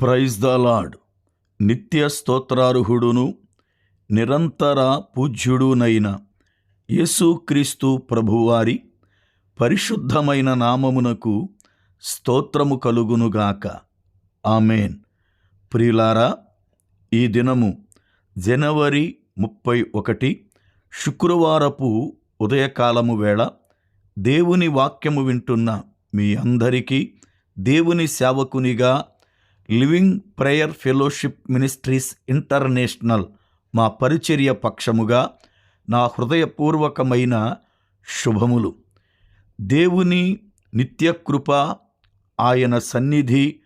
Praise the lord నిత్య స్తోత్రార్హుడును నిరంతర పూజ్యుడునైన యేసుక్రీస్తు ప్రభువారి పరిశుద్ధమైన నామమునకు స్తోత్రము కలుగునుగాక ఆమెన్. ప్రియులారా ఈ దినము జనవరి ముప్పై ఒకటి శుక్రవారపు ఉదయకాలము వేళ దేవుని వాక్యము వింటున్న మీ అందరికీ దేవుని సేవకునిగా living prayer fellowship ministries international మా పరిచర్య పక్షముగా నా హృదయపూర్వకమైన శుభములు. దేవుని నిత్యకృప ఆయన సన్నిధి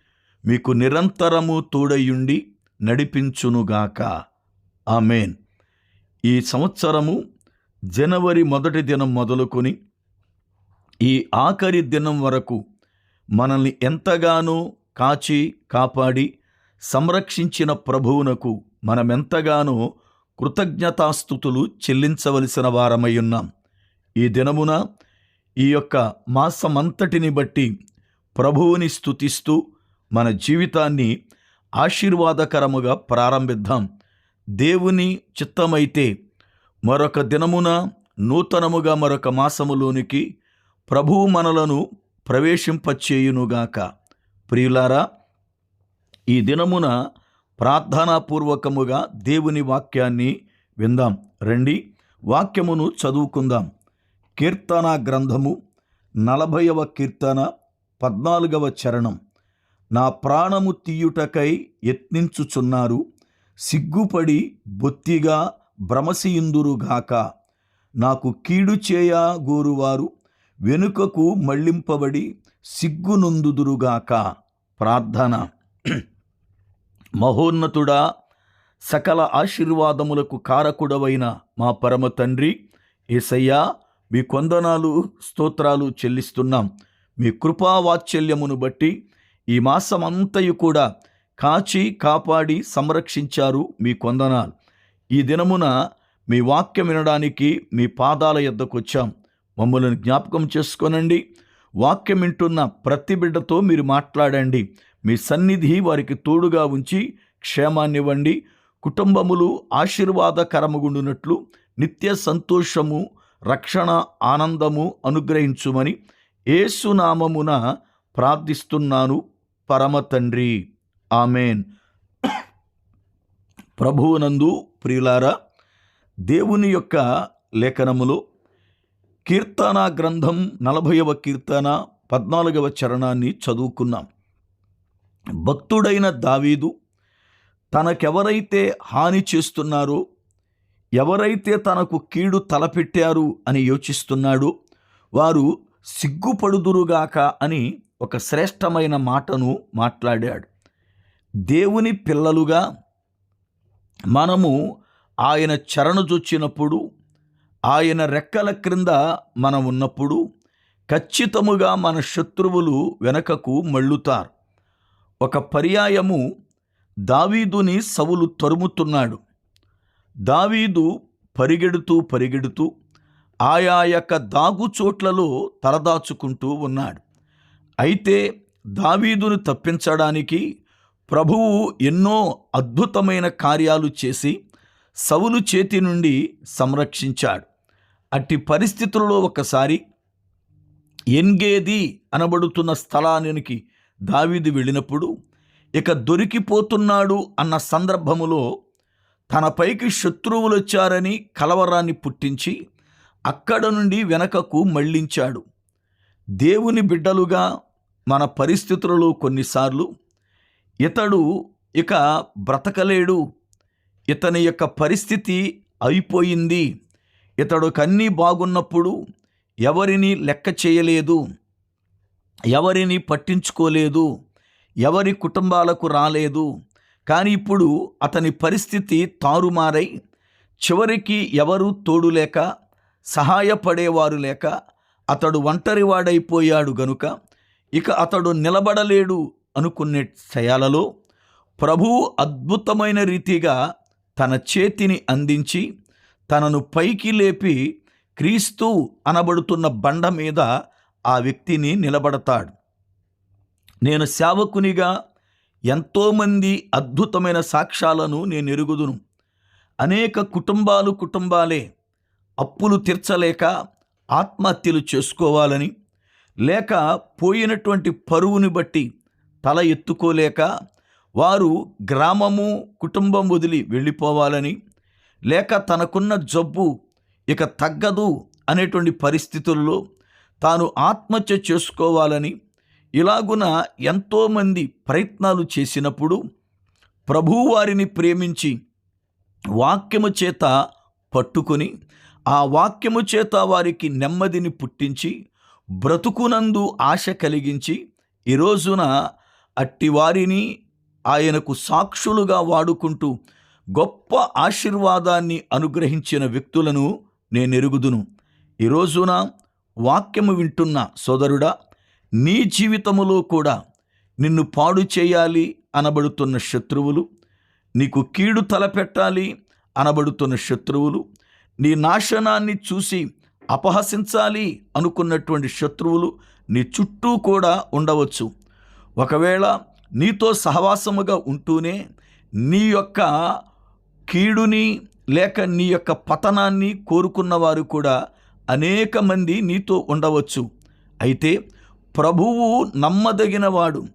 మీకు నిరంతరము తోడయుండి నడిపించునుగాక. ఆమెన్. ఈ సంవత్సరము జనవరి మొదటి దినం మొదలుకొని ఈ ఆఖరి దినం వరకు మనల్ని ఎంతగానో కాచి కాపాడి సంరక్షించిన ప్రభువునకు మనమెంతగానో కృతజ్ఞతాస్థుతులు చెల్లించవలసిన వారమయ్యున్నాం. ఈ దినమున ఈ యొక్క మాసమంతటిని బట్టి ప్రభువుని స్తుతిస్తూ మన జీవితాన్ని ఆశీర్వాదకరముగా ప్రారంభిద్దాం. దేవుని చిత్తమైతే మరొక దినమున నూతనముగా మరొక మాసములోనికి ప్రభువు మనలను ప్రవేశింపచేయునుగాక. ప్రియులారా ఈ దినమున ప్రార్థనాపూర్వకముగా దేవుని వాక్యాన్ని విందాం. రండి వాక్యమును చదువుకుందాం. కీర్తన గ్రంథము నలభైవ కీర్తన పద్నాలుగవ చరణం. నా ప్రాణము తీయుటకై యత్నించుచున్నారు సిగ్గుపడి బొత్తిగా భ్రమసియుందురుగాక నాకు కీడు చేయ గోరువారు వెనుకకు మళ్ళింపబడి సిగ్గునుందుదురుగాక. ప్రార్థన. మహోన్నతుడా సకల ఆశీర్వాదములకు కారకుడవైన మా పరమ తండ్రి ఏసయ్యా మీ కొందనాలు స్తోత్రాలు చెల్లిస్తున్నాం. మీ కృపావాత్సల్యమును బట్టి ఈ మాసమంతయు కూడా కాచి కాపాడి సంరక్షించారు మీ కొందనాలు. ఈ దినమున మీ వాక్యం వినడానికి మీ పాదాల ఎద్దకొచ్చాం. మమ్మల్ని జ్ఞాపకం చేసుకోనండి. వాక్యం వింటున్న ప్రతి బిడ్డతో మీరు మాట్లాడండి. మీ సన్నిధి వారికి తోడుగా ఉంచి క్షేమాన్నివ్వండి. కుటుంబములు ఆశీర్వాదకరముగుండునట్లు నిత్య సంతోషము రక్షణ ఆనందము అనుగ్రహించుమని ఏసునామమున ప్రార్థిస్తున్నాను. పరమ తండ్రి. ఆమెన్. ప్రభువునందు ప్రియులారా దేవుని యొక్క లేఖనములో కీర్తన గ్రంథం నలభైవ కీర్తన పద్నాలుగవ చరణాన్ని చదువుకున్నాం. భక్తుడైన దావీదు తనకెవరైతే హాని చేస్తున్నారో ఎవరైతే తనకు కీడు తలపెట్టారు అని యోచిస్తున్నాడో వారు సిగ్గుపడుదురుగాక అని ఒక శ్రేష్టమైన మాటను మాట్లాడాడు. దేవుని పిల్లలుగా మనము ఆయన చరణజొచ్చినప్పుడు ఆయన రెక్కల క్రింద మనం ఉన్నప్పుడు ఖచ్చితముగా మన శత్రువులు వెనకకు మళ్ళుతారు. ఒక పర్యాయము దావీదుని సవులు తరుముతున్నాడు. దావీదు పరిగెడుతూ పరిగెడుతూ ఆయా యొక్క దాగుచోట్లలో తలదాచుకుంటూ ఉన్నాడు. అయితే దావీదును తప్పించడానికి ప్రభువు ఎన్నో అద్భుతమైన కార్యాలు చేసి సవులు చేతి నుండి సంరక్షించాడు. అట్టి పరిస్థితుల్లో ఒకసారి ఎన్గేది అనబడుతున్న స్థలానికి దావీది వెళ్ళినప్పుడు ఇక దొరికిపోతున్నాడు అన్న సందర్భములో తనపైకి శత్రువులు వచ్చారని కలవరాన్ని పుట్టించి అక్కడ నుండి వెనకకు మళ్ళించాడు. దేవుని బిడ్డలుగా మన పరిస్థితులలో కొన్నిసార్లు ఇతడు ఇక బ్రతకలేడు ఇతని యొక్క పరిస్థితి అయిపోయింది ఇతడు కన్నీ బాగున్నప్పుడు ఎవరిని లెక్క చేయలేదు ఎవరిని పట్టించుకోలేదు ఎవరి కుటుంబాలకు రాలేదు. కానీ ఇప్పుడు అతని పరిస్థితి తారుమారై చివరికి ఎవరు తోడు లేక సహాయపడేవారు లేక అతడు ఒంటరివాడైపోయాడు గనుక ఇక అతడు నిలబడలేడు అనుకునే క్షయాలలో ప్రభువు అద్భుతమైన రీతిగా తన చేతిని అందించి తనను పైకి లేపి క్రీస్తు అనబడుతున్న బండ మీద ఆ వ్యక్తిని నిలబడతాడు. నేను సేవకునిగా ఎంతోమంది అద్భుతమైన సాక్ష్యాలను నేను ఎరుగుదును. అనేక కుటుంబాలు కుటుంబాలే అప్పులు తీర్చలేక ఆత్మహత్యలు చేసుకోవాలని లేక పోయినటువంటి పరువుని బట్టి తల ఎత్తుకోలేక వారు గ్రామము కుటుంబం వదిలి వెళ్ళిపోవాలని లేక తనకున్న జబ్బు ఇక తగ్గదు అనేటువంటి పరిస్థితుల్లో తాను ఆత్మహత్య చేసుకోవాలని ఇలాగున ఎంతోమంది ప్రయత్నాలు చేసినప్పుడు ప్రభువు వారిని ప్రేమించి వాక్యము చేత పట్టుకొని ఆ వాక్యము చేత వారికి నెమ్మదిని పుట్టించి బ్రతుకునందు ఆశ కలిగించి ఈ రోజున అట్టి వారిని ఆయనకు సాక్షులుగా వాడుకుంటూ గొప్ప ఆశీర్వాదాన్ని అనుగ్రహించిన వ్యక్తులను నేను ఎరుగుదును ఈ రోజున వాక్యము వింటున్న సోదరుడా నీ జీవితములో కూడా నిన్ను పాడు చేయాలి అనబడుతున్న శత్రువులు నీకు కీడు తలపెట్టాలి అనబడుతున్న శత్రువులు నీ నాశనాన్ని చూసి అపహసించాలి అనుకున్నటువంటి శత్రువులు నీ చుట్టూ కూడా ఉండవచ్చు. ఒకవేళ నీతో సహవాసముగా ఉంటూనే నీ యొక్క కీడుని లేక నీ యొక్క పతనాన్ని కోరుకున్న వారు కూడా అనేక మంది నీతో ఉండవచ్చు. అయితే ప్రభువు నమ్మదగినవాడు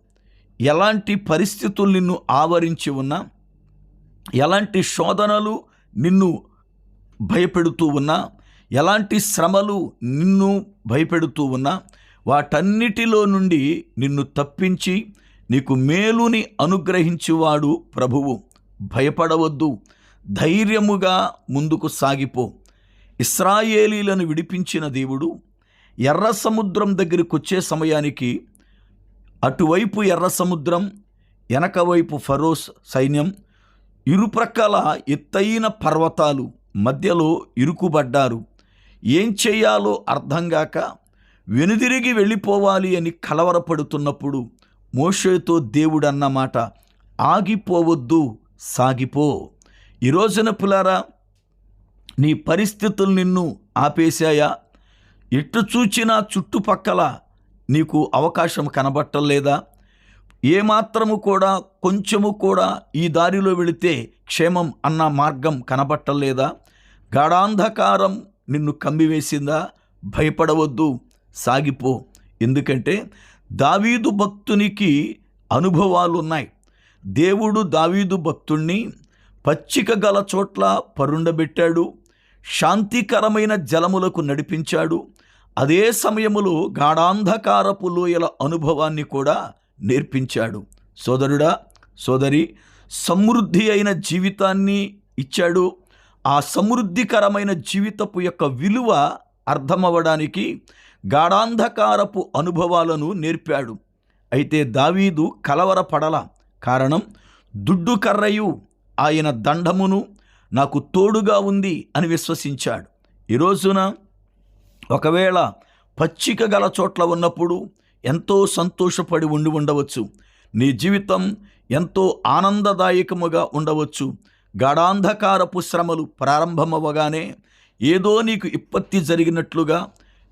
ఎలాంటి పరిస్థితులు నిన్ను ఆవరించి ఉన్నా ఎలాంటి శోధనలు నిన్ను భయపెడుతూ ఉన్నా ఎలాంటి శ్రమలు నిన్ను భయపెడుతూ ఉన్నా వాటన్నిటిలో నుండి నిన్ను తప్పించి నీకు మేలుని అనుగ్రహించువాడు ప్రభువు. భయపడవద్దు. ధైర్యముగా ముందుకు సాగిపో. ఇస్రాయేలీలను విడిపించిన దేవుడు ఎర్ర సముద్రం దగ్గరికి వచ్చే సమయానికి అటువైపు ఎర్ర సముద్రం వెనక వైపు ఫరోస్ సైన్యం ఇరుప్రక్కల ఎత్తైన పర్వతాలు మధ్యలో ఇరుకుబడ్డారు. ఏం చేయాలో అర్థం కాక వెనుదిరిగి వెళ్ళిపోవాలి అని కలవరపడుతున్నప్పుడు మోషేతో దేవుడన్నమాట ఆగిపోవద్దు సాగిపో. ఈ రోజున పులారా నీ పరిస్థితులు నిన్ను ఆపేశాయా? ఎటు చూచినా చుట్టుపక్కల నీకు అవకాశం కనబట్టలేదా ఏమాత్రము కూడా కొంచెము కూడా ఈ దారిలో వెళితే క్షేమం అన్న మార్గం కనబట్టలేదా గాఢాంధకారం నిన్ను కమ్మివేసిందా భయపడవద్దు సాగిపో. ఎందుకంటే దావీదు భక్తునికి అనుభవాలు ఉన్నాయి దేవుడు దావీదు భక్తుణ్ణి పచ్చిక గల చోట్ల పరుండబెట్టాడు. శాంతికరమైన జలములకు నడిపించాడు. అదే సమయములో గాఢాంధకారపు లోయల అనుభవాన్ని కూడా నేర్పించాడు. సోదరుడా సోదరి సమృద్ధి అయిన జీవితాన్ని ఇచ్చాడు. ఆ సమృద్ధికరమైన జీవితపు యొక్క విలువ అర్థమవ్వడానికి గాఢాంధకారపు అనుభవాలను నేర్పాడు. అయితే దావీదు కలవరపడల కారణం దుడ్డు కర్రయు ఆయన దండమును నాకు తోడుగా ఉంది అని విశ్వసించాడు. ఈ రోజున ఒకవేళ పచ్చిక గల చోట్ల ఉన్నప్పుడు ఎంతో సంతోషపడి ఉండి ఉండవచ్చు. నీ జీవితం ఎంతో ఆనందదాయకముగా ఉండవచ్చు. గాఢాంధకారపు శ్రమలు ప్రారంభమవగానే ఏదో నీకు ఇప్పత్తి జరిగినట్లుగా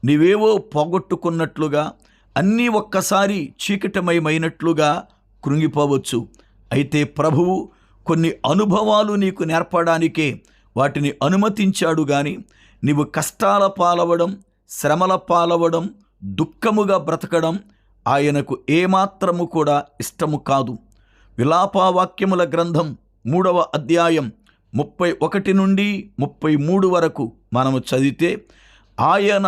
నీవేవో పోగొట్టుకున్నట్లుగా అన్నీ ఒక్కసారి చీకటమయమైనట్లుగా కృంగిపోవచ్చు. అయితే ప్రభువు కొన్ని అనుభవాలు నీకు నేర్పడానికే వాటిని అనుమతించాడు గాని నీవు కష్టాల పాలవడం శ్రమల పాలవడం దుఃఖముగా బ్రతకడం ఆయనకు ఏమాత్రము కూడా ఇష్టము కాదు. విలాపవాక్యముల గ్రంథం మూడవ అధ్యాయం ముప్పై ఒకటి నుండి ముప్పై మూడు వరకు మనము చదివితే ఆయన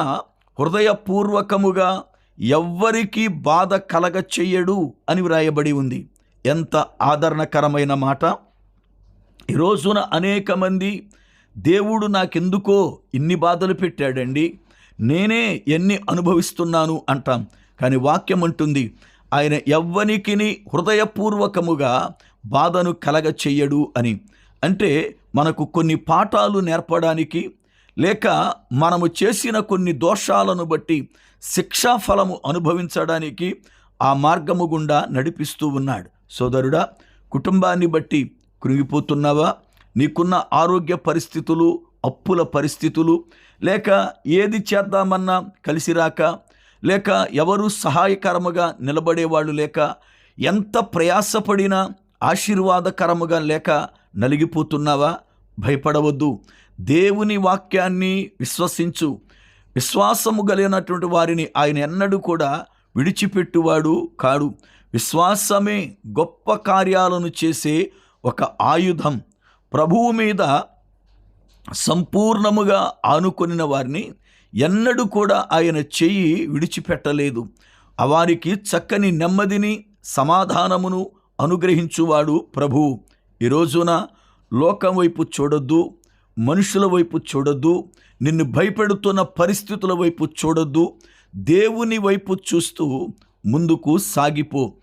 హృదయపూర్వకముగా ఎవ్వరికీ బాధ కలగ చెయ్యడు అని వ్రాయబడి ఉంది. ఎంత ఆదరణకరమైన మాట! ఈ రోజున అనేక మంది దేవుడు నాకెందుకో ఇన్ని బాధలు పెట్టాడండి నేనే ఎన్ని అనుభవిస్తున్నాను అంటాం. కానీ వాక్యం అంటుంది ఆయన ఎవ్వనికిని హృదయపూర్వకముగా బాధను కలగ చెయ్యడు అని. అంటే మనకు కొన్ని పాఠాలు నేర్పడానికి లేక మనము చేసిన కొన్ని దోషాలను బట్టి శిక్షాఫలము అనుభవించడానికి ఆ మార్గము గుండా నడిపిస్తూ ఉన్నాడు. సోదరుడా కుటుంబాన్ని బట్టి కృంగిపోతున్నావా? నీకున్న ఆరోగ్య పరిస్థితులు అప్పుల పరిస్థితులు లేక ఏది చేద్దామన్నా కలిసి రాక లేక ఎవరు సహాయకరముగా నిలబడేవాళ్ళు లేక ఎంత ప్రయాసపడినా ఆశీర్వాదకరముగా లేక నలిగిపోతున్నావా? భయపడవద్దు. దేవుని వాక్యాన్ని విశ్వసించు. విశ్వాసము కలిగినటువంటి వారిని ఆయన ఎన్నడూ కూడా విడిచిపెట్టువాడు కాడు. విశ్వాసమే గొప్ప కార్యాలను చేసే ఒక ఆయుధం ప్రభువు మీద సంపూర్ణముగా ఆనుకొనిన వారిని ఎన్నడూ కూడా ఆయన చెయ్యి విడిచిపెట్టలేదు. వారికి చక్కని నెమ్మదిని సమాధానమును అనుగ్రహించువాడు ప్రభువు ఈ రోజున లోకం వైపు చూడొద్దు మనుషుల వైపు చూడొద్దు నిన్ను భయపెడుతున్న పరిస్థితుల వైపు చూడొద్దు దేవుని వైపు చూస్తూ ముందుకు సాగిపో.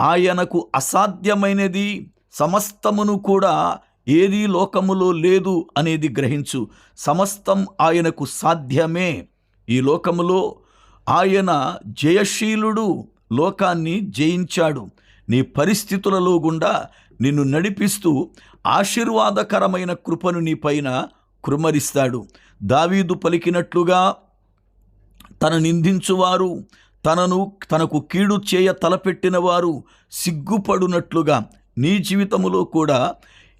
ఆయనకు అసాధ్యమైనది సమస్తమును కూడా ఏది లోకములో లేదు అనేది గ్రహించు. సమస్తం ఆయనకు సాధ్యమే. ఈ లోకములో ఆయన జయశీలుడు లోకాన్ని జయించాడు. నీ పరిస్థితులలో గుండా నిన్ను నడిపిస్తూ ఆశీర్వాదకరమైన కృపను నీ పైన కృమరిస్తాడు. దావీదు పలికినట్లుగా తన నిందించువారు తనను తనకు కీడు చేయ తలపెట్టినవారు సిగ్గుపడునట్లుగా నీ జీవితములో కూడా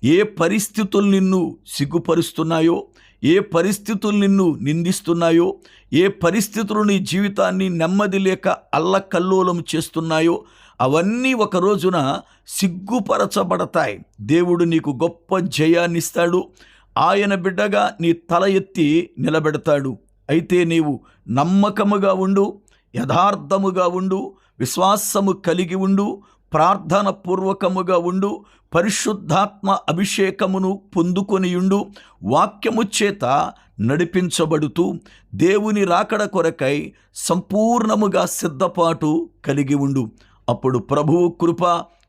ఏ పరిస్థితులు నిన్ను సిగ్గుపరుస్తున్నాయో ఏ పరిస్థితులు నిన్ను నిందిస్తున్నాయో ఏ పరిస్థితులు నీ జీవితాన్ని నెమ్మది లేక అల్లకల్లోలం చేస్తున్నాయో అవన్నీ ఒక రోజున సిగ్గుపరచబడతాయి. దేవుడు నీకు గొప్ప జయాన్నిస్తాడు ఆయన బిడ్డగా నీ తల ఎత్తి నిలబెడతాడు. అయితే నీవు నమ్మకముగా ఉండు యథార్థముగా ఉండు విశ్వాసము కలిగి ఉండు ప్రార్థన పూర్వకముగా ఉండు పరిశుద్ధాత్మ అభిషేకమును పొందుకొనియుండు వాక్యము చేత నడిపించబడుతూ దేవుని రాకడ కొరకై సంపూర్ణముగా సిద్ధపాటు కలిగి ఉండు. అప్పుడు ప్రభువు కృప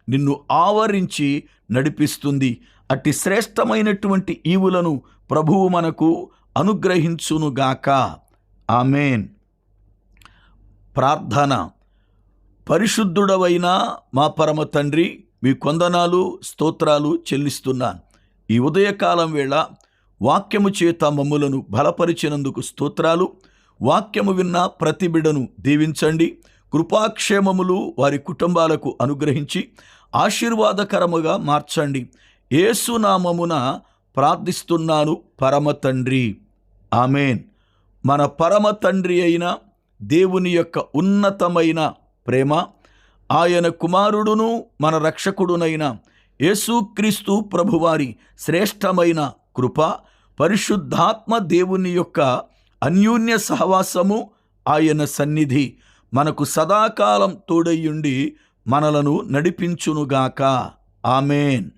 నిన్ను ఆవరించి నడిపిస్తుంది. అట్టి శ్రేష్టమైనటువంటి ఈవులను ప్రభువు మనకు అనుగ్రహించునుగాక. ఆమెన్. ప్రార్థన. పరిశుద్ధుడవైన మా పరమ తండ్రి మీ కొందనాలు స్తోత్రాలు చెల్లిస్తున్నాను. ఈ ఉదయకాలం వేళ వాక్యము చేత మమ్ములను బలపరిచినందుకు స్తోత్రాలు. వాక్యము విన్న ప్రతి బిడను దీవించండి. కృపాక్షేమములు వారి కుటుంబాలకు అనుగ్రహించి ఆశీర్వాదకరముగా మార్చండి. ఏసునామమున ప్రార్థిస్తున్నాను పరమ తండ్రి. ఆమెన్. మన పరమ తండ్రి అయిన దేవుని యొక్క ఉన్నతమైన ప్రేమ ఆయన కుమారుడును మన రక్షకుడునైన యేసుక్రీస్తు ప్రభువారి శ్రేష్టమైన కృప పరిశుద్ధాత్మ దేవుని యొక్క అన్యోన్య సహవాసము ఆయన సన్నిధి మనకు సదాకాలం తోడయ్యుండి మనలను నడిపించునుగాక. ఆమెన్.